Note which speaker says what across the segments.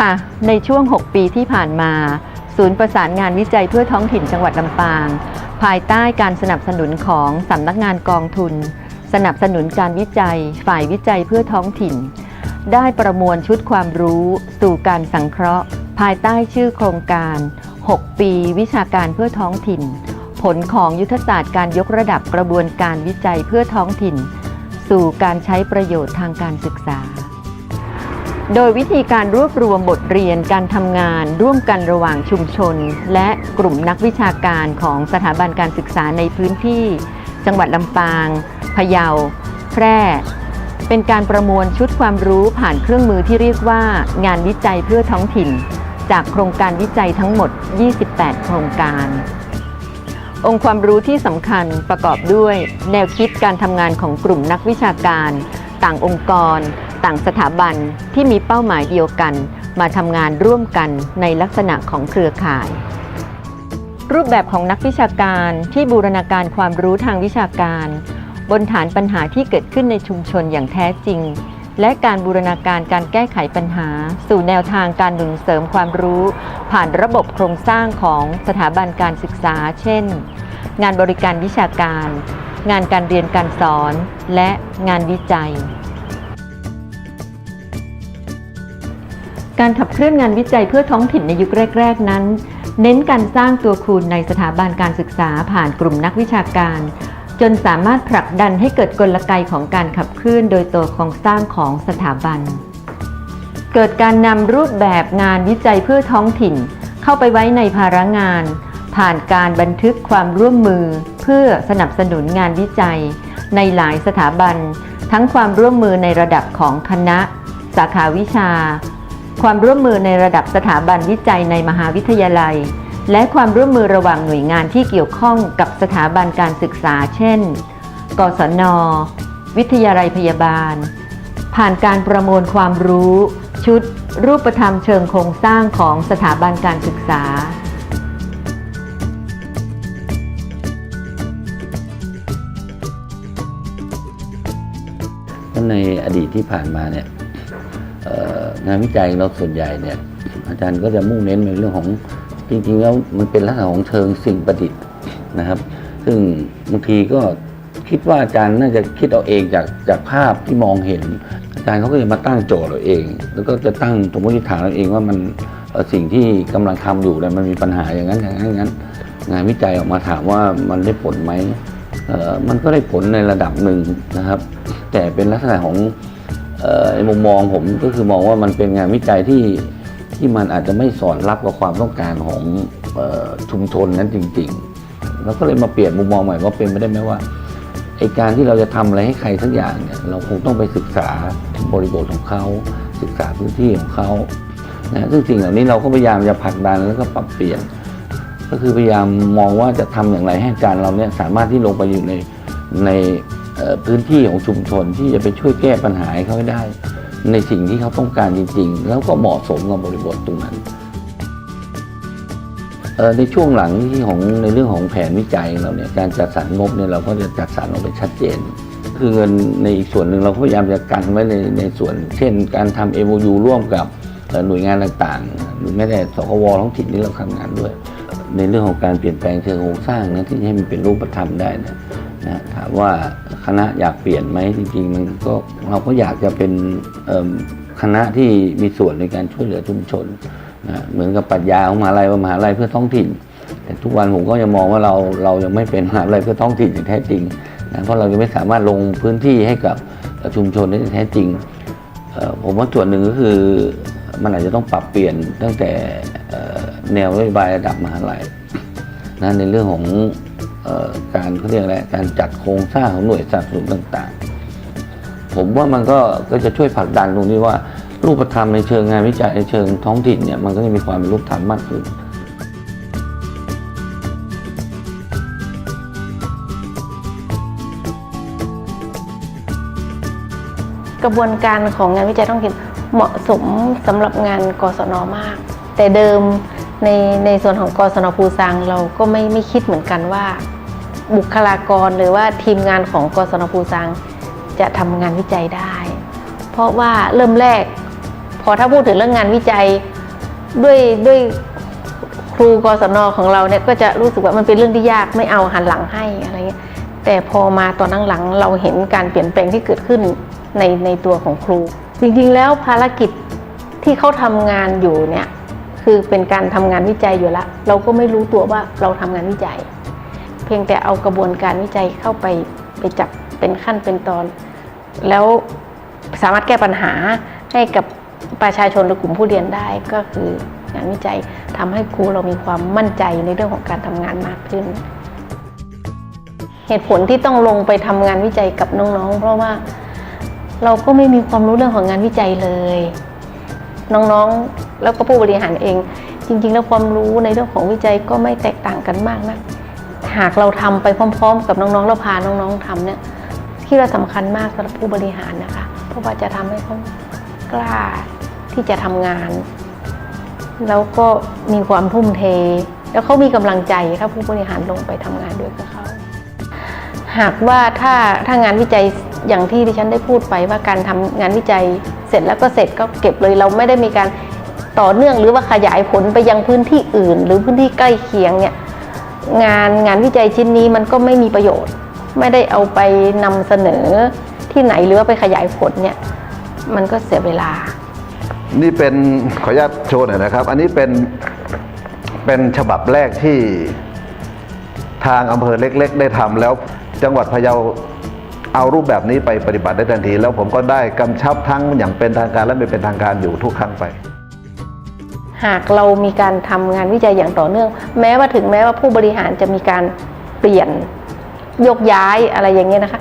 Speaker 1: ค่ะ ในช่วง 6 ปีที่ผ่านมา ศูนย์ประสานงานวิจัยเพื่อท้องถิ่นจังหวัดลำปาง ภายใต้การสนับสนุนของสำนักงานกองทุน สนับสนุนการวิจัย ฝ่ายวิจัยเพื่อท้องถิ่น ได้ประมวลชุดความรู้สู่การสังเคราะห์ ภายใต้ชื่อโครงการ 6 ปีวิชาการเพื่อท้องถิ่น ผลของยุทธศาสตร์การยกระดับกระบวนการวิจัยเพื่อท้องถิ่น สู่การใช้ประโยชน์ทางการศึกษา โดยวิธีการรวบรวมบทเรียนการทำงาน ร่วมกันระหว่างชุมชน และกลุ่มนักวิชาการของสถาบันการศึกษาในพื้นที่ จังหวัดลำปางพะเยา แพร่ เป็นการประมวลชุดความรู้ผ่านเครื่องมือที่เรียกว่า งานวิจัยเพื่อท้องถิ่น จากโครงการวิจัยทั้งหมด 28 โครงการ องค์ความรู้ที่สำคัญประกอบด้วย แนวคิดการทำงานของกลุ่มนักวิชาการ ต่างองค์กร ต่างสถาบันที่มีเป้าหมายเดียวกัน มาทำงานร่วมกันในลักษณะของเครือข่าย รูปแบบของนักวิชาการที่บูรณาการความรู้ทางวิชาการ บนฐานปัญหาที่เกิดขึ้นในชุมชนอย่างแท้จริง และการบูรณาการการแก้ไขปัญหา สู่แนวทางการหนุนเสริมความรู้ ผ่านระบบโครงสร้างของสถาบันการศึกษา เช่น งานบริการวิชาการ งานการเรียนการสอน และงานวิจัย การขับเคลื่อนงานวิจัยเพื่อท้องถิ่นในยุคแรก ๆ นั้น เน้นการสร้างตัวคูณในสถาบันการศึกษาผ่านกลุ่มนักวิชาการ จนสามารถผลักดันให้เกิดกลไกของการขับเคลื่อนโดยตัวโครงสร้างของสถาบัน เกิดการนำรูปแบบงานวิจัยเพื่อท้องถิ่น เข้าไปไว้ในภาระงาน ผ่านการบันทึกความร่วมมือ เพื่อสนับสนุนงานวิจัย ในหลายสถาบัน ทั้งความร่วมมือในระดับของคณะ สาขาวิชา ความร่วมมือในระดับสถาบันวิจัยในมหาวิทยาลัย และความร่วมมือระหว่างหน่วยงานที่เกี่ยวข้องกับสถาบันการศึกษา เช่น กศน วิทยาลัยพยาบาล ผ่านการประมวลความรู้ ชุด รูปธรรมเชิงโครงสร้างของสถาบันการศึกษา
Speaker 2: ในอดีตที่ผ่านมาเนี่ย งานวิจัยเราส่วนใหญ่เนี่ย อาจารย์ก็จะมุ่งเน้นในเรื่องของจริงๆแล้วมันเป็นลักษณะของเชิงสิ่งประดิษฐ์นะครับ ซึ่งบางทีก็คิดว่าอาจารย์น่าจะคิดเอาเองจากจากภาพที่มองเห็น อาจารย์เขาก็จะมาตั้งโจทย์เราเอง แล้วก็จะตั้งสมมติฐานเราเองว่ามันสิ่งที่กำลังทำอยู่เนี่ยมันมีปัญหาอย่างนั้นอย่างนั้นอย่างนั้น งานวิจัยออกมาถามว่ามันได้ผลไหมเออมันก็ได้ผลในระดับหนึ่งนะครับ แต่เป็นลักษณะของ ในมุมมองผมก็คือมองว่ามันเป็นงานวิจัยที่ที่มันอาจจะไม่สอดรับกับความต้องการของออชุมชนนั้นจริงๆแล้วก็เลยมาเปลี่ยนมุมมองใหม่ว่าเป็นไปได้ไหมว่าไอการที่เราจะทำอะไรให้ใครสักอย่างเนี่ยเราคงต้องไปศึกษาบริบทของเขาศึกษาพื้นที่ของเขานะซึ่งสิ่งเหล่านี้เราก็พยายามจะผลักดันแล้วก็ปรับเปลี่ยน ก็คือพยายามมองว่าจะทำอย่างไรให้อารเราเนี่ยสามารถที่ลงไปอยู่ในใน พื้นที่ของชุมชนที่จะไปช่วยแก้ปัญหาให้เขาได้ ในสิ่งที่เขาต้องการจริง ๆ แล้วก็เหมาะสมกับบริบทตรงนั้นในช่วงหลังที่ของในเรื่องของแผนวิจัยเราเนี่ยการจัดสรรงบเนี่ยเราก็จะจัดสรรออกไปชัดเจน คือเงินในอีกส่วนหนึ่งเราก็พยายามจะกันไว้ในในส่วน เช่น การทำ MOU ร่วมกับหน่วยงานต่างๆ หรือแม้แต่สกวท้องถิ่นที่เราทำงานด้วย ในเรื่องของการเปลี่ยนแปลงเชิงโครงสร้างนะที่ให้มันเป็นรูปธรรมได้นะ นะถามว่าคณะอยากเปลี่ยนไหมจริงๆ มันก็เราก็อยากจะเป็นคณะที่มีส่วนในการช่วยเหลือชุมชนนะเหมือนกับปรัชญาของมหาลัยว่ามหาลัยเพื่อท้องถิ่น แต่ทุกวันผมก็ยังมองว่าเราเรายังไม่เป็นมหาลัยเพื่อท้องถิ่นอย่างแท้จริงนะเพราะเรายังไม่สามารถลงพื้นที่ให้กับชุมชนได้อย่างแท้จริง ผมว่าส่วนหนึ่งก็คือมันอาจจะต้องปรับเปลี่ยนตั้งแต่แนวนโยบายระดับมหาลัยนะในเรื่องของ การเขาเรียกอะไรการจัดโครงสร้างของหน่วยสนับสนุนต่างๆ ผมว่ามันก็ก็จะช่วยผลักดันตรงนี้ว่า รูปธรรมในเชิงงานวิจัยในเชิงท้องถิ่นเนี่ยมันก็จะมีความเป็นรูปธรรมมากขึ้น
Speaker 3: กระบวนการของงานวิจัยท้องถิ่นเหมาะสมสำหรับงานกศนมาก แต่เดิม ในในส่วนของกศนภูซางเราก็ไม่ไม่คิดเหมือนกันว่า บุคลากรหรือว่าทีมงานของกศนภูซางจะทำงานวิจัยได้ เพราะว่าเริ่มแรก พอถ้าพูดถึงเรื่องงานวิจัยด้วยด้วยครูกศนของเราเนี่ยก็จะรู้สึกว่ามันเป็นเรื่องที่ยากไม่เอาหันหลังให้อะไรเงี้ยแต่พอมาตอนหลังๆเราเห็นการเปลี่ยนแปลงที่เกิดขึ้นในในตัวของครู จริงๆแล้วภารกิจที่เขาทำงานอยู่เนี่ย คือเป็นการทำงานวิจัยอยู่แล้วเราก็ไม่รู้ตัวว่าเราทำงานวิจัย เพียงแต่เอากระบวนการวิจัยเข้าไปไปจับเป็นขั้นเป็นตอน แล้วสามารถแก้ปัญหาให้กับประชาชนหรือกลุ่มผู้เรียนได้ก็คืองานวิจัยทำให้ครูเรามีความมั่นใจในเรื่องของการทำงานมากขึ้น เหตุผลที่ต้องลงไปทำงานวิจัยกับน้องๆ เพราะว่าเราก็ไม่มีความรู้เรื่องของงานวิจัยเลย น้องๆ แล้วก็ผู้บริหารเอง จริง ๆ แล้วความรู้ในเรื่องของวิจัยก็ไม่แตกต่างกันมากนะหากเราทำไปพร้อม ๆ กับน้องๆเราพาน้องๆทำเนี่ยที่เราสำคัญมากสำหรับผู้บริหารนะคะเพราะว่าจะทำให้เขากล้าที่จะทำงาน แล้วก็มีความทุ่มเท แล้วเขามีกำลังใจถ้าผู้บริหารลงไปทำงานด้วยกับเขาหากว่าถ้าถ้างานวิจัยอย่างที่ดิฉันได้พูดไปว่าการทำงานวิจัยเสร็จแล้วก็เสร็จก็เก็บเลยเราไม่ได้มีการ ต่อเนื่องหรือว่าขยายผลไปยังพื้นที่อื่น หรือพื้นที่ใกล้เคียงเนี่ยงานงานวิจัยชิ้นนี้มันก็ไม่มีประโยชน์ ไม่ได้เอาไปนำเสนอที่ไหนหรือว่าไปขยายผลเนี่ยมันก็เสียเวลา
Speaker 4: นี่เป็นขออนุญาตโชว์หน่อยนะครับ อันนี้เป็นเป็นฉบับแรกที่ทางอำเภอเล็ก ๆ ได้ทำแล้วจังหวัดพะเยาเอารูปแบบนี้ไปปฏิบัติได้ทันที แล้วผมก็ได้กำชับทั้งอย่างเป็นทางการและไม่เป็นทางการอยู่ทุกครั้งไป
Speaker 3: หากเรามีการทำงานวิจัยอย่างต่อเนื่อง แม้ว่าถึงแม้ว่าผู้บริหารจะมีการเปลี่ยนยกย้ายอะไรอย่างเงี้ยนะคะ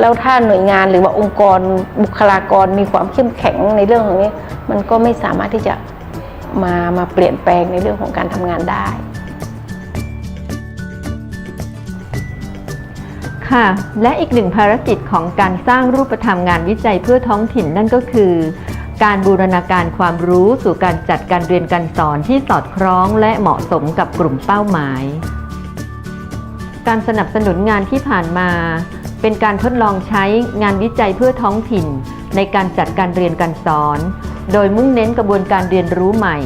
Speaker 3: แล้วถ้าหน่วยงานหรือว่าองค์กรบุคลากรมีความเข้มแข็งในเรื่องของนี้ มันก็ไม่สามารถที่จะมามาเปลี่ยนแปลงในเรื่องของการทำงานได้
Speaker 1: ค่ะ และอีกหนึ่งภารกิจของการสร้างรูปธรรมงานวิจัยเพื่อท้องถิ่นนั่นก็คือ การบูรณาการความรู้สู่การจัดการเรียนการสอนที่สอดคล้องและเหมาะสมกับกลุ่มเป้าหมาย การสนับสนุนงานที่ผ่านมา เป็นการทดลองใช้งานวิจัยเพื่อท้องถิ่น ในการจัดการเรียนการสอน โดยมุ่งเน้นกระบวนการเรียนรู้ใหม่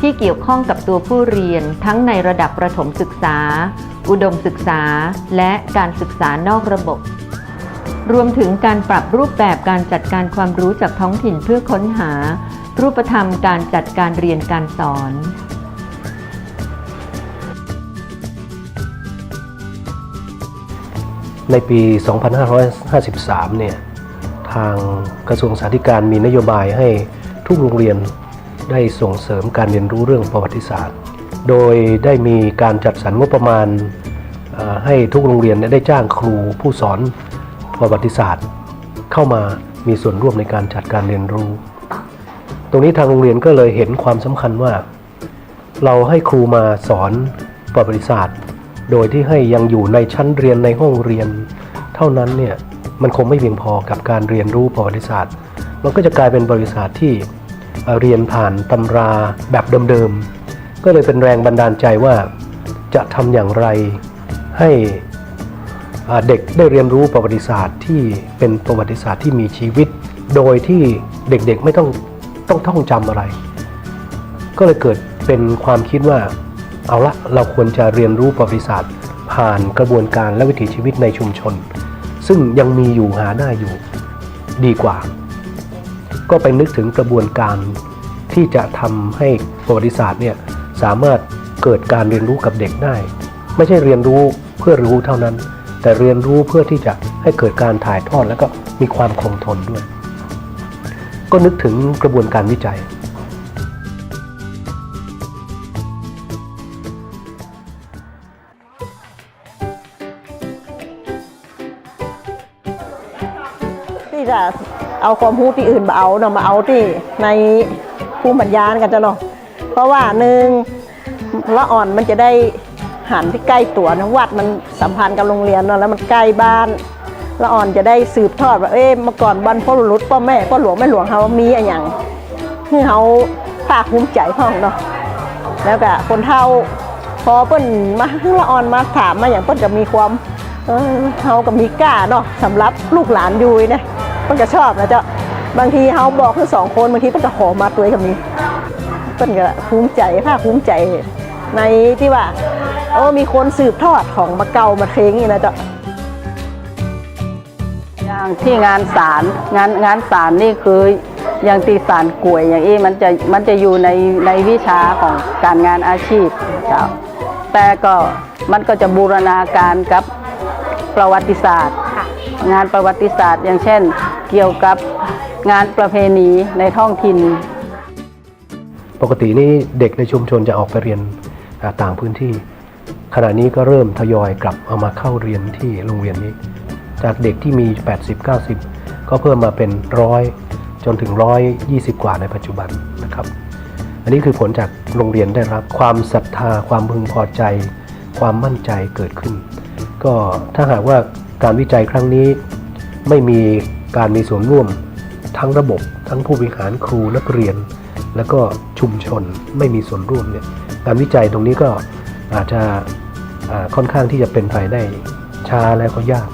Speaker 1: ที่เกี่ยวข้องกับตัวผู้เรียนทั้งในระดับประถมศึกษา อุดมศึกษา และการศึกษานอกระบบ รวมถึงการปรับรูปแบบการจัดการความรู้จากท้องถิ่นเพื่อค้นหา รูปธรรมการจัดการเรียนการสอน
Speaker 5: ในปี 2553 เนี่ย ทางกระทรวงสาธารณการมีนโยบายให้ทุกโรงเรียนได้ส่งเสริมการเรียนรู้เรื่องประวัติศาสตร์ โดยได้มีการจัดสรรงบประมาณให้ทุกโรงเรียนได้จ้างครูผู้สอน ประวัติศาสตร์ เข้ามามีส่วนร่วมในการจัดการเรียนรู้ ตรงนี้ทางโรงเรียนก็เลยเห็นความสำคัญว่า เราให้ครูมาสอนประวัติศาสตร์ โดยที่ให้ยังอยู่ในชั้นเรียนในห้องเรียน เท่านั้นเนี่ยมันคงไม่เพียงพอกับการเรียนรู้ประวัติศาสตร์ มันก็จะกลายเป็นบริษัทที่เอ่เรียนผ่านตำราแบบเดิมๆ ก็เลยเป็นแรงบันดาลใจว่าจะทำอย่างไรให้ เด็กได้เรียนรู้ประวัติศาสตร์ที่เป็นประวัติศาสตร์ที่มีชีวิต โดยที่เด็กๆไม่ต้องต้องท่องจำอะไร ก็เลยเกิดเป็นความคิดว่าเอาละเราควรจะเรียนรู้ประวัติศาสตร์ ผ่านกระบวนการและวิถีชีวิตในชุมชน ซึ่งยังมีอยู่หาได้อยู่ดีกว่า ก็ไปนึกถึงกระบวนการที่จะทำให้ประวัติศาสตร์เนี่ยสามารถเกิดการเรียนรู้กับเด็กได้ ไม่ใช่เรียนรู้เพื่อรู้เท่านั้น แต่เรียนรู้เพื่อที่จะให้เกิดการถ่ายทอดแล้วก็มีความคงทนด้วย ก็นึกถึงกระบวนการวิจัย
Speaker 6: ที่จะเอาความรู้ที่อื่นมาเอาเนาะมาเอาที่ในภูมิปัญญากันจะเนาะเพราะว่าหนึ่งละอ่อนมันจะได้ หันที่ใกล้ตัวนะวัดมันสัมพันธ์กับโรงเรียนเนาะแล้วมันใกล้บ้านละอ่อนจะได้สืบทอดว่าเอ๊ะเมื่อก่อนบรรพบุรุษพ่อแม่พ่อหลวงแม่หลวงเขามีอะไรอย่างที่เขาภาคภูมิใจพ่องเนาะแล้วก็คนเฒ่าพอเปิ้นมาละอ่อนมาถามมาอย่างเปิ้นจะมีความเออเขาก็มีกล้าเนาะสำหรับลูกหลานยู่นะเปิ้นก็ชอบนะเจ้าบางทีเฮาบอกคือสองคนบางทีเพิ่นก็ขอมาตัวกับนี้เพิ่นก็ภูมิใจภาคภูมิใจ ในที่ว่า โอ้มีคนสืบทอดของมาเก่ามาเค้งนี่นะเจ้า
Speaker 7: อย่างที่งานศาลงานงานศาลนี่คืออย่างตีศาลกล้วยอย่างนี้มันจะมันจะอยู่ในในวิชาของการงานอาชีพเจ้าแต่ก็มันก็จะบูรณาการกับประวัติศาสตร์ งานประวัติศาสตร์ อย่างเช่น เกี่ยวกับงานประเพณีในท้องถิ่น
Speaker 5: ปกตินี่เด็กในชุมชนจะออกไปเรียนอ่า ต่างพื้นที่ ขณะนี้ก็เริ่มทยอยกลับเอามาเข้าเรียนที่โรงเรียนนี้ จากเด็กที่มี 80 90 ก็เพิ่มมาเป็นร้อยจนถึง 120 กว่าในปัจจุบันนะครับ อันนี้คือผลจากโรงเรียนได้รับความศรัทธา ความพึงพอใจ ความมั่นใจเกิดขึ้น ก็ถ้าหากว่าการวิจัยครั้งนี้ไม่มีการมีส่วนร่วมทั้งระบบ ทั้งผู้บริหารครูนักเรียน แล้วก็ชุมชนไม่มีส่วนร่วมเนี่ย การวิจัยตรงนี้ก็อาจจะค่อนข้างที่จะเป็นไปได้ช้าและก็ยาก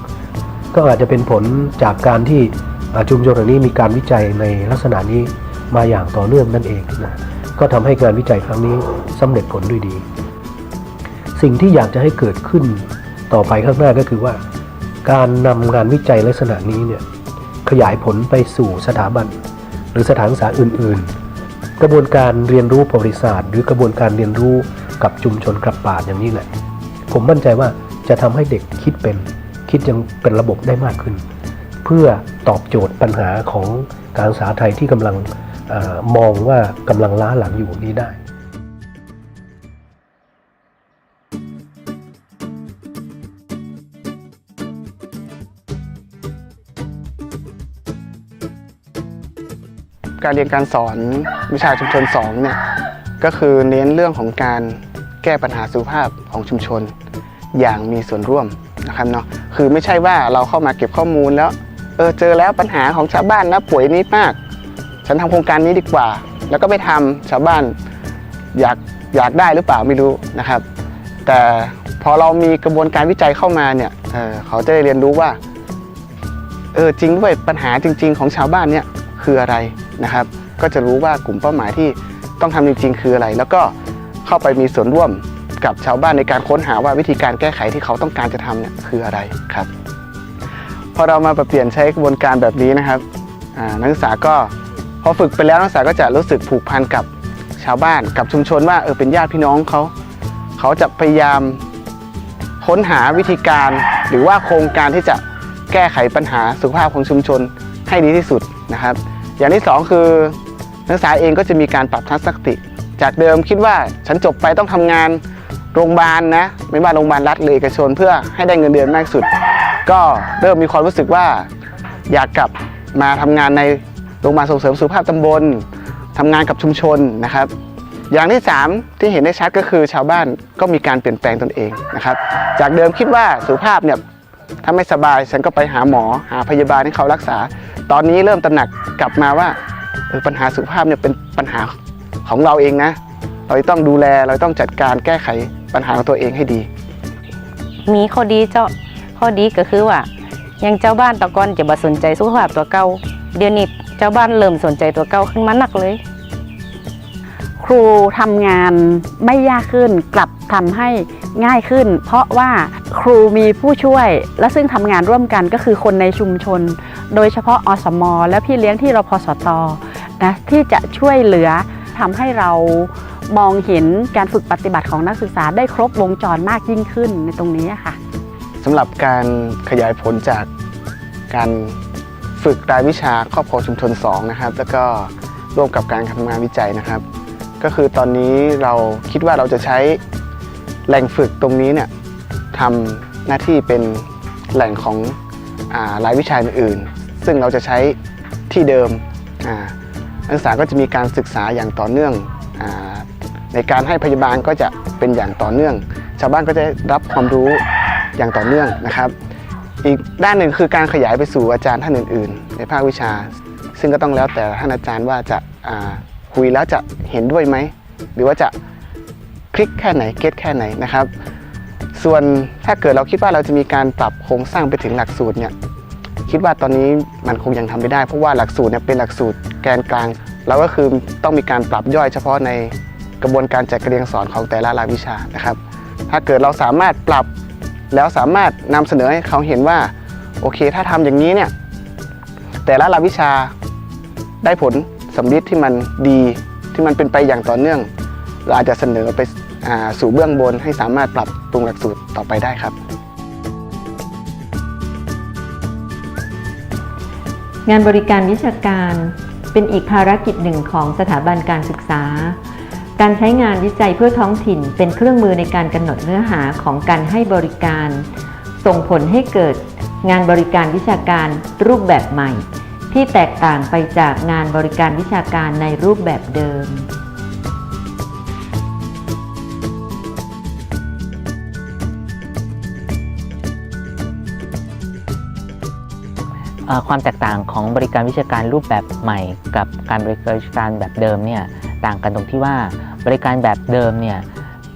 Speaker 5: ก็อาจจะเป็นผลจากการที่ชุมชนเหล่านี้มีการวิจัยในลักษณะนี้มาอย่างต่อเนื่องนั่นเองนะก็ทำให้การวิจัยครั้งนี้สำเร็จผลด้วยดี สิ่งที่อยากจะให้เกิดขึ้นต่อไปข้างหน้าก็คือว่า การนำงานวิจัยลักษณะนี้เนี่ยขยายผลไปสู่สถาบัน หรือสถานศึกษาอื่น ๆ กระบวนการเรียนรู้ประวัติศาสตร์ หรือกระบวนการเรียนรู้กับชุมชนกับป่าอย่างนี้แหละ ผมมั่นใจว่าจะทำให้เด็กคิดเป็นคิดยังเป็นระบบได้มากขึ้น เพื่อตอบโจทย์ปัญหาของการศึกษาไทยที่กำลังอมองว่ากำลังล้าหลังอยู่นี้ได้
Speaker 8: การเรียนการสอนวิชาชุมชน2เนี่ยก็คือเน้นเรื่องของการแก้ปัญหาสุขภาพของชุมชน อย่างมีส่วนร่วมนะครับเนาะคือไม่ใช่ว่าเราเข้ามาเก็บข้อมูลแล้วเออเจอแล้วปัญหาของชาวบ้านนะป่วยนี้มาก ฉันทำโครงการนี้ดีกว่า แล้วก็ไปทำชาวบ้านอยากอยากได้หรือเปล่าไม่รู้นะครับ แต่พอเรามีกระบวนการวิจัยเข้ามาเนี่ยเออเขาจะได้เรียนรู้ว่าเออจริงด้วยปัญหาจริง ๆ ของชาวบ้านเนี่ยคืออะไร นะครับ ก็จะรู้ว่ากลุ่มเป้าหมายที่ต้องทำจริงๆคืออะไร แล้วก็เข้าไปมีส่วนร่วมกับชาวบ้านในการค้นหาว่าวิธีการแก้ไขที่เขาต้องการจะทำเนี่ยคืออะไรครับพอเรามาปรับเปลี่ยนใช้กระบวนการแบบนี้นะครับนักศึกษาก็พอฝึกไปแล้วนักศึกษาก็จะรู้สึกผูกพันกับชาวบ้านกับชุมชนว่าเออเป็นญาติพี่น้องเขาเขาจะพยายามค้นหาวิธีการ หรือว่าโครงการที่จะแก้ไขปัญหาสุขภาพของชุมชนให้ดีที่สุดนะครับ อย่างที่สองคือนักศึกษาเองก็จะมีการปรับทัศนคติ จากเดิมคิดว่าฉันจบไปต้องทำงานโรงพยาบาลนะ ไม่ว่าโรงพยาบาลรัฐหรือเอกชนเพื่อให้ได้เงินเดือนมากสุด ก็เริ่มมีความรู้สึกว่าอยากกลับมาทำงานในโรงพยาบาลส่งเสริมสุขภาพตำบลทำงานกับชุมชนนะครับ อย่างที่ 3 ที่เห็นได้ชัดก็คือชาวบ้านก็มีการเปลี่ยนแปลงตนเองนะครับ จากเดิมคิดว่าสุขภาพเนี่ยถ้าไม่สบายฉันก็ไปหาหมอหาพยาบาลให้เขารักษา ตอนนี้เริ่มตระหนักกลับมาว่าเออปัญหาสุขภาพเนี่ยเป็นปัญหาของเราเองนะ เราต้องดูแลเราต้องจัดการแก้ไขปัญหาของตัวเองให้ดี
Speaker 9: มีข้อดีเจ้าข้อดีก็คือว่าอยังเจ้าบ้านแตะกอนจะบ่สนใจสุขภาพตัวเก่าเดี๋ยวนี้เจ้าบ้านเริ่มสนใจตัวเก่าขึ้นมาหนักเลย
Speaker 7: ครูทำงานไม่ยากขึ้นกลับทำให้ ง่ายขึ้น เพราะว่าครูมีผู้ช่วย และซึ่งทำงานร่วมกันก็คือคนในชุมชน โดยเฉพาะอสม และพี่เลี้ยงที่รพสตนะที่จะช่วยเหลือทำให้เรามองเห็นการฝึกปฏิบัติของนักศึกษาได้ครบวงจรมากยิ่งขึ้นในตรงนี้ค่ะ
Speaker 8: สำหรับการขยายผลจากการฝึกรายวิชาครอบครัวชุมชน 2 นะครับ แล้วก็ร่วมกับการทำงานวิจัยนะครับ ก็คือตอนนี้เราคิดว่าเราจะใช้ แหล่งฝึกตรงนี้เนี่ยทำหน้าที่เป็นแหล่งของอารายวิชาอื่น ซึ่งเราจะใช้ที่เดิมนักศึกษาก็จะมีการศึกษาอย่างต่อเนื่องอในการให้พยาบาลก็จะเป็นอย่างต่อเนื่อง ชาวบ้านก็จะรับความรู้อย่างต่อเนื่องนะครับ อีกด้านหนึ่งคือการขยายไปสู่อาจารย์ท่านอื่น ๆ ในภาควิชา ซึ่งก็ต้องแล้วแต่ท่านอาจารย์ว่าจะคุยแล้วจะเห็นด้วยไหม หรือว่าจะ คลิกแค่ไหนเก็ตแค่ไหนนะครับ ส่วนถ้าเกิดเราคิดว่าเราจะมีการปรับโครงสร้างไปถึงหลักสูตรเนี่ยคิดว่าตอนนี้มันคงยังทำไม่ได้ เพราะว่าหลักสูตรเนี่ยเป็นหลักสูตรแกนกลางแล้วก็คือต้องมีการปรับย่อยเฉพาะในกระบวนการจัดกเรียนสอนของแต่ละรายวิชานะครับ ถ้าเกิดเราสามารถปรับแล้วสามารถนำเสนอให้เขาเห็นว่าโอเค ถ้าทำอย่างนี้เนี่ยแต่ละรายวิชาได้ผลสำลิดที่มันดีที่มันเป็นไปอย่างต่อเนื่อง เราอาจจะเสนอไป สู่เบื้องบนให้สามารถปรับปรุงหลักสูตรต่อไปได้ครับ
Speaker 1: งานบริการวิชาการเป็นอีกภารกิจหนึ่งของสถาบันการศึกษา การใช้งานวิจัยเพื่อท้องถิ่นเป็นเครื่องมือในการกำหนดเนื้อหาของการให้บริการ ส่งผลให้เกิดงานบริการวิชาการรูปแบบใหม่ ที่แตกต่างไปจากงานบริการวิชาการในรูปแบบเดิม
Speaker 10: ความแตกต่างของบริการวิชาการรูปแบบใหม่ กับการบริการวิชาการแบบเดิมเนี่ยต่างกันตรงที่ว่าบริการแบบเดิมเนี่ย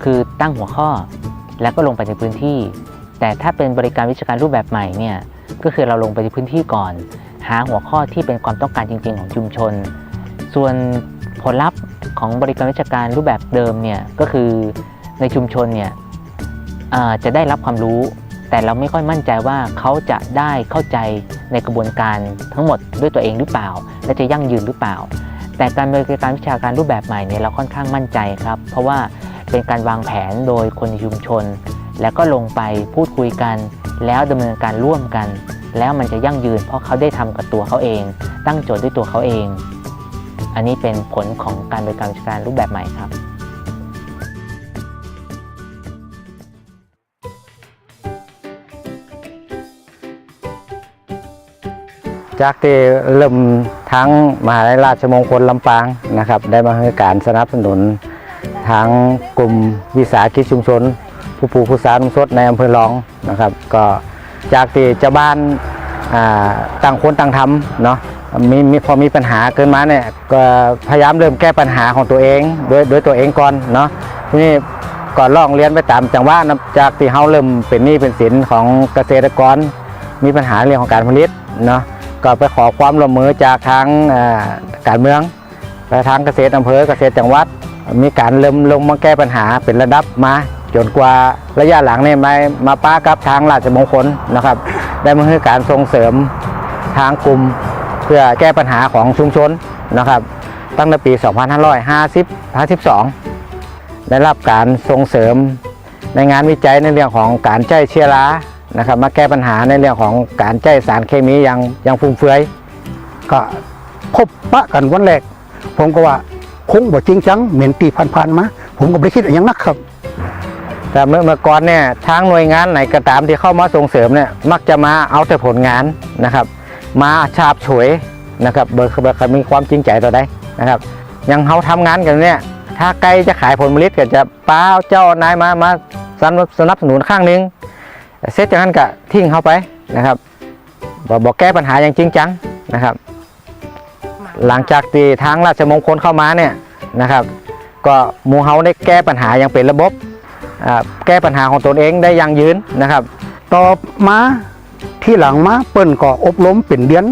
Speaker 10: คือตั้งหัวข้อแล้วก็ลงไปในพื้นที่ แต่ถ้าเป็นบริการวิชาการรูปแบบใหม่เนี่ยก็คือเราลงไปในพื้นที่ก่อน หาหัวข้อที่เป็นความต้องการจริง ๆ ของชุมชน ส่วนผลลัพธ์ของบริการวิชาการรูปแบบเดิมเนี่ยก็คือในชุมชนเนี่ยจะได้รับความรู้ แต่เราไม่ค่อยมั่นใจว่าเขาจะได้เข้าใจในกระบวนการทั้งหมดด้วยตัวเองหรือเปล่า และจะยั่งยืนหรือเปล่า แต่การบริการวิชาการรูปแบบใหม่เนี่ยเราค่อนข้างมั่นใจครับ เพราะว่าเป็นการวางแผนโดยคนชุมชน แล้วก็ลงไปพูดคุยกัน แล้วดำเนินการร่วมกัน แล้วมันจะยั่งยืนเพราะเขาได้ทำกับตัวเขาเอง ตั้งโจทย์ด้วยตัวเขาเอง อันนี้เป็นผลของการบริการวิชาการรูปแบบใหม่ครับ
Speaker 11: จากที่เริ่มทั้งมหาวิทยาลัยราชมงคลลำปางนะครับ ได้มาให้การสนับสนุนทั้งกลุ่มวิสาหกิจชุมชน ผู้ปลูกผู้สานมสดในอำเภอรองนะครับ ก็จากที่เจ้าบ้านาต่างคนต่างทำเนาะมีมีพอมีปัญหาเกินมาเนี่ยก็พยายามเริ่มแก้ปัญหาของตัวเองด้วยด้วยตัวเองก่อนเนาะทีนี้ก่อนลองเรียนไปตามจังหวะนะจากที่เขาเริ่มเป็นหนี้เป็นสินของเกษตรกร มีปัญหาเรื่องของการผลิตเนาะ ก็ไปขอความร่วมมือจากทางการเมืองและทางเกษตรอำเภอเกษตรจังหวัด มีการเริ่มลงมาแก้ปัญหาเป็นระดับมาจนกว่าระยะหลังเนี่ยมามาป้ากับทางราชมงคลนะครับ ได้มาให้การส่งเสริมทางกลุ่มเพื่อแก้ปัญหาของชุมชนนะครับ ตั้งแต่ปี 2550 52 ได้รับการส่งเสริมในงานวิจัยในเรื่องของการใช้เชื้อรา นะครับ มาแก้ปัญหาในเรื่องของการใช้สารเคมีอย่างย่างฟุ่มเฟือย
Speaker 12: ก็พบปะกันวันแรก ผมก็ว่าคงบ่จริงจังเหม็นตีผ่านๆมาผมก็ไม่ได้คิดอะไรย่างนักครับ
Speaker 11: แต่เมื่อเมื่อก่อนเนี่ยทางหน่วยงานไหนก็ตามที่เข้ามาส่งเสริมเนี่ยมักจะมาเอาแต่ผลงานนะครับ มาฉาบฉวยนะครับเบอร์เบอร์มีความจริงใจต่อได้นะครับยังเขาทำงานกันเนี่ยถ้าไกล้จะขายผลผลิตก็จะป้าเจ้านายมามาสนับสนับสนุนข้างหนึง เสร็จจากนั้นก็ทิ้งเขาไปนะครับบบอกแก้ปัญหาอย่างจริงจังนะครับ หลังจากที่ทางราชมงคลเข้ามาเนี่ยนะครับ ก็หมูเฮาได้แก้ปัญหาอย่างเป็นระบบอ่าแก้ปัญหาของตนเองได้ยั่งยืนนะครับ
Speaker 12: ตอบมาที่หลังมาเปิ้นก็อบรมเป็นเดือน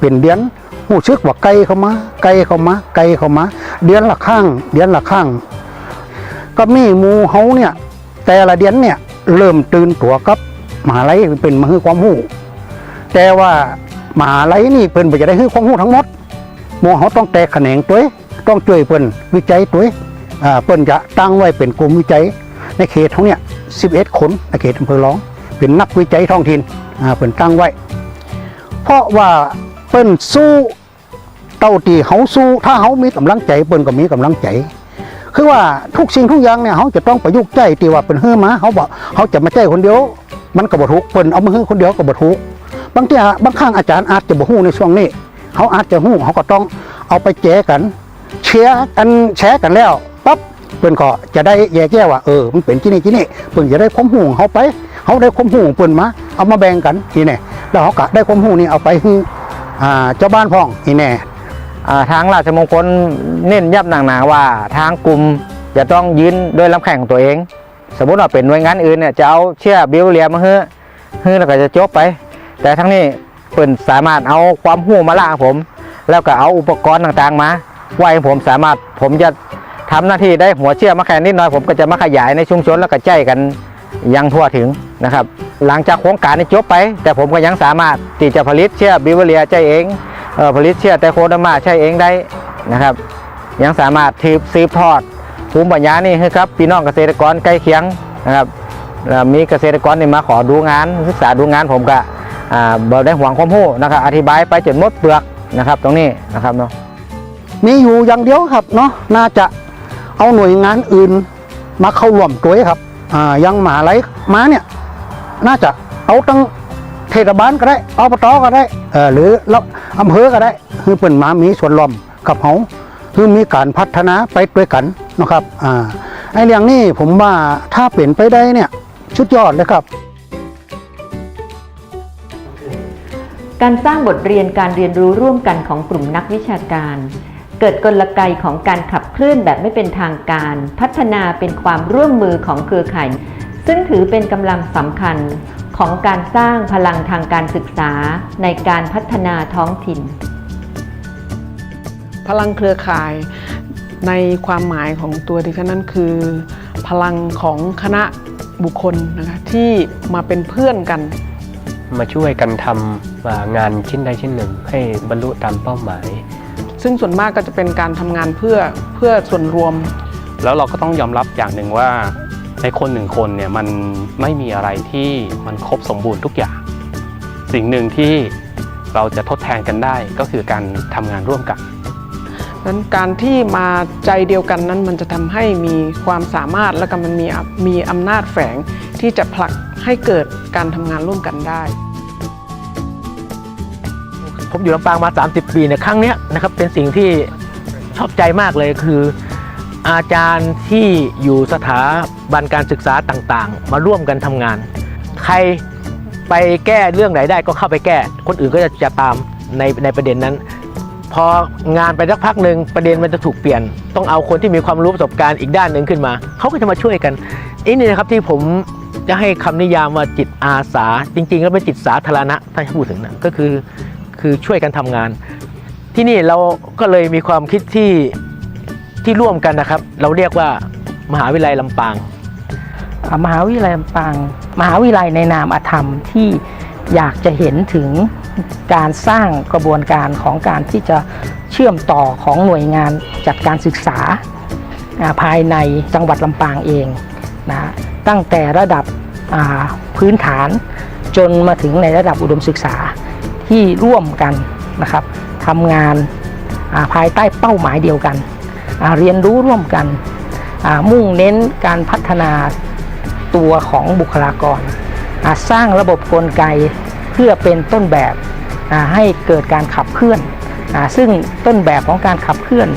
Speaker 12: เป็นเดือนหูชึกว่าไกลเข้ามาไกลเข้ามาไกลเข้ามา เดือนละข้างเดือนละข้าง ก็มีหมูเฮาเนี่ยแต่ละเดือนเนี่ย เริ่มตื่นตัวกับมหาลัยเป็นมาให้ความรู้แต่ว่ามหาลัยนี่เปิ้นบ่จะได้ให้ความรู้ทั้งหมดหมูเฮาต้องแตกแขนงตัวต้องช่วยเปิ้นวิจัยตัวอ่าเปิ้นจะตั้งไว้เป็นกลุ่มวิจัย ในเขตของเนี่ย11คนในเขตอำเภอร้อง เป็นนักวิจัยท้องถิ่นอ่าเปิ้นตั้งไว้ เพราะว่าเปิ้นสู้เต้าตีเขาสู้ถ้าเขามีกำลังใจเปิ้นก็มีกำลังใจ คือว่าทุกสิ่งทุกอย่างเนี่ยเขาจะต้องประยุกต์ใจตีว่าเป็นเฮือมาเขาบอกเขาจะมาใจคนเดียว มันก็บ่ถูกเปิ้นเอามาเฮือคนเดียวก็บ่ถูกบางทีบางครั้งอาจารย์อาจจะบ่ฮู้ในช่วงนี้เขาอาจจะฮู้เขาก็ต้องเอาไปแจกันเชียร์กันแชร์กันแล้วปั๊บเปิ้นก็จะได้แยกแยะว่าเออมันเป็นที่นี่ที่นี่เปิ้นจะได้ความรู้ของเขาไปเขาได้ความรู้ของเปิ้นมาเอามาแบ่งกันทีนี่แล้วเขาก็ได้ความรู้นี่เอาไปอ่าเจ้าบ้านพ้องอีแน่
Speaker 11: อ่ ทางราชมงคลเน้นย้ำหนักหนาว่าทางกลุ่มจะต้องยืนด้วยลำแข้งของตัวเอง สมมุติว่าเป็นหน่วยงานอื่นเนี่ยจะเอาเชื่อบิวเลียมาเฮ้อเฮ้อแล้วก็จะจบไป แต่ทั้งนี้เปิ่นสามารถเอาความหู้มาล่าผม แล้วก็เอาอุปกรณ์ต่างๆมาไว้ผมสามารถผมจะทำหน้าที่ได้หัวเชื่อมาแค่นิดหน่อยผมก็จะมาขยายในชุมชนแล้วก็ใจกันยังทั่วถึงนะครับ หลังจากโครงการนี้จบไป แต่ผมก็ยังสามารถที่จะผลิตเชื่อบิวเรียใจเอง ผลิตเชื่อแต่โคดามาใช่เองได้นะครับ ยังสามารถถือสืบทอดภูมิปัญญานี่ให้ครับพี่น้องเกษตรกรใกล้เคียงนะครับมีเกษตรกรนี่มาขอดูงานศึกษาดูงานผมก็อ่าบได้หวังความรู้นะครับอธิบายไปจนหมดเปลือกนะครับ ตรงนี้นะครับเนาะ
Speaker 12: มีอยู่อย่างเดียวครับเนาะน่าจะเอาหน่วยงานอื่นมาเข้าร่วมตัวครับยังหมาลัยมาเนี่ยน่าจะเอาตั้ง เทศบาลก็ได้อบตก็ได้เออหรือแล้วอำเภอก็ได้คือเปิ่นมามีส่วนรวมกับเขาคือมีการพัฒนาไปด้วยกันนะครับอ่าไอ้เรื่องนี้ผมว่าถ้าเปลี่ยนไปได้เนี่ยชุดยอดเลยครับ
Speaker 1: การสร้างบทเรียนการเรียนรู้ร่วมกันของกลุ่มนักวิชาการ เกิดกลไกของการขับเคลื่อนแบบไม่เป็นทางการ พัฒนาเป็นความร่วมมือของเครือข่าย ซึ่งถือเป็นกำลังสำคัญ ของการสร้างพลังทางการศึกษาในการพัฒนาท้องถิ่น
Speaker 13: พลังเครือข่ายในความหมายของตัวดิฉันนั้นคือ พลังของคณะบุคคลนะคะที่มาเป็นเพื่อนกัน
Speaker 5: มาช่วยกันทำอ่างานชิ้นใดชิ้นหนึ่ง ให้บรรลุตามเป้าหมาย
Speaker 13: ซึ่งส่วนมากก็จะเป็นการทำงานเพื่อเพื่อส่วนรวม
Speaker 14: แล้วเราก็ต้องยอมรับอย่างหนึ่งว่า ในคนหนึ่งคนเนี่ยมันไม่มีอะไรที่มันครบสมบูรณ์ทุกอย่าง สิ่งหนึ่งที่เราจะทดแทนกันได้ก็คือการทำงานร่วมกัน
Speaker 13: นั้นการที่มาใจเดียวกันนั้นมันจะทำให้มีความสามารถและก็มันมีมีอำนาจแฝงที่จะผลักให้เกิดการทำงานร่วมกันได้
Speaker 5: ผมอยู่ลำปางมา 30 ปีเนี่ยครั้งเนี้ยนะครับเป็นสิ่งที่ชอบใจมากเลยคือ อาจารย์ที่อยู่สถาบันการศึกษาต่างๆ มาร่วมกันทำงาน ใครไปแก้เรื่องไหนได้ก็เข้าไปแก้ คนอื่นก็จะจะตามในในประเด็นนั้น พองานไปสักพักหนึ่งประเด็นมันจะถูกเปลี่ยน ต้องเอาคนที่มีความรู้ประสบการณ์อีกด้านหนึ่งขึ้นมา เขาก็จะมาช่วยกันอันนี่นะครับที่ผมจะให้คำนิยามว่าจิตอาสา จริง ๆ แล้วเป็นจิตสาธารณะถ้านพูดถึงนะก็คือคือช่วยกันทำงาน ที่นี่เราก็เลยมีความคิดที่ ที่ร่วมกันนะครับ เราเรียกว่ามหาวิทยาลัยลำปาง
Speaker 15: มหาวิทยาลัยลำปาง มหาวิทยาลัยในนามอธรรมที่อยากจะเห็นถึงการสร้างกระบวนการของการที่จะเชื่อมต่อของหน่วยงานจัดการศึกษาภายในจังหวัดลำปางเองนะตั้งแต่ระดับพื้นฐานจนมาถึงในระดับอุดมศึกษาที่ร่วมกันนะครับทำงานาภายใต้เป้าหมายเดียวกัน เรียนรู้ร่วมกัน มุ่งเน้นการพัฒนาตัวของบุคลากร สร้างระบบกลไกเพื่อเป็นต้นแบบให้เกิดการขับเคลื่อนอซึ่งต้นแบบของการขับเคลื่อน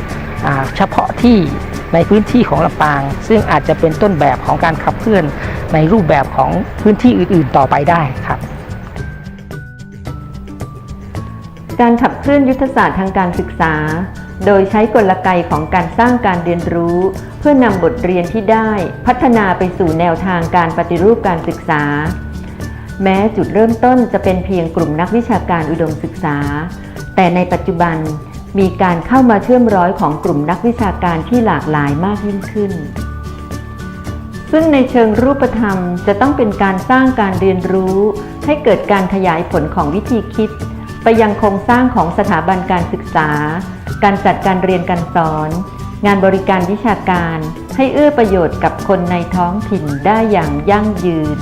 Speaker 15: เฉพาะที่ในพื้นที่ของลำปาง ซึ่งอาจจะเป็นต้นแบบของการขับเคลื่อนในรูปแบบของพื้นที่อื่นๆต่อไปได้ครับ
Speaker 1: การขับเคลื่อนยุทธศาสตร์ทางการศึกษา โดยใช้กลไกของการสร้างการเรียนรู้ เพื่อนำบทเรียนที่ได้พัฒนาไปสู่แนวทางการปฏิรูปการศึกษา แม้จุดเริ่มต้นจะเป็นเพียงกลุ่มนักวิชาการอุดมศึกษา แต่ในปัจจุบันมีการเข้ามาเชื่อมร้อยของกลุ่มนักวิชาการที่หลากหลายมากยิ่งขึ้น ซึ่งในเชิงรูปธรรมจะต้องเป็นการสร้างการเรียนรู้ ให้เกิดการขยายผลของวิธีคิด ไปยังโครงสร้างของสถาบันการศึกษา การจัดการเรียนการสอน งานบริการวิชาการ ให้เอื้อประโยชน์กับคนในท้องถิ่นได้อย่างยั่งยืน